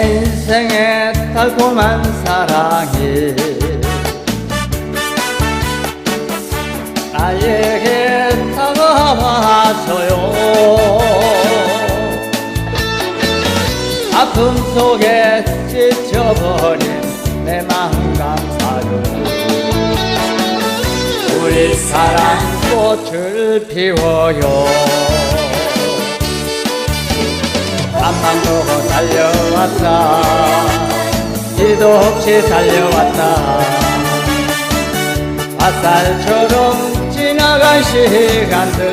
인생의 달콤한 사랑이 나에게 다가와서요. 아픔 속에 지쳐버린 내 마음 감사를 우리 사랑 꽃을 피워요 보고 달려왔다. 뒤도 없이 달려왔다. 화살처럼 지나간 시간들.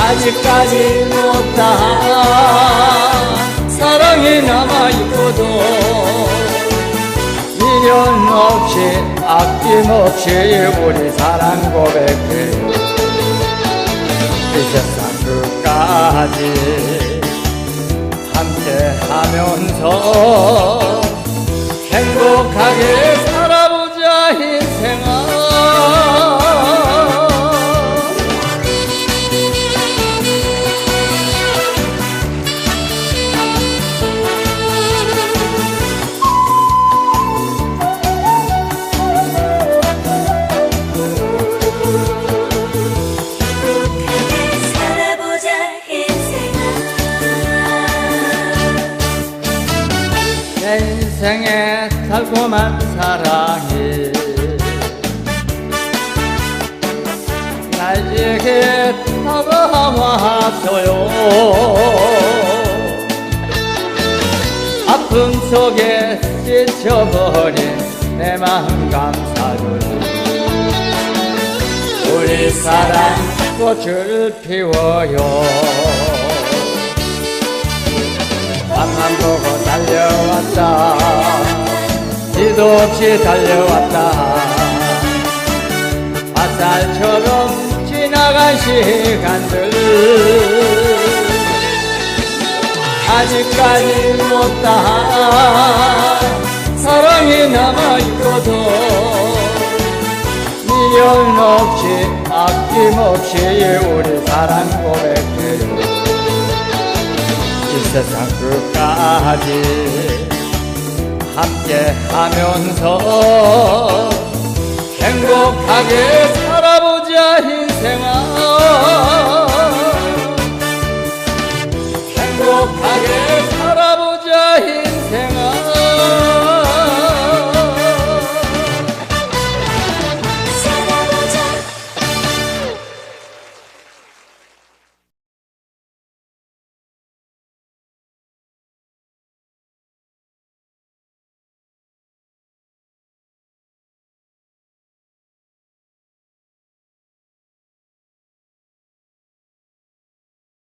아직까지 못다. 사랑이 남아있고도 미련 없이 아낌없이 우리 사랑 이 세상 끝까지 함께 하면서 행복하게 내 인생의 달콤한 사랑이 나에게 다가왔어요. 아픔 속에 지쳐버린 내 마음 감사를 우리 사랑 꽃을 피워요 없이 달려왔다. 화살처럼 지나간 시간들. 아직까지 못다. 사랑이 남아있고도 미련 없이 아낌없이 우리 사랑 고백해요 이 세상 끝까지 함께 하면서 행복하게 살아보자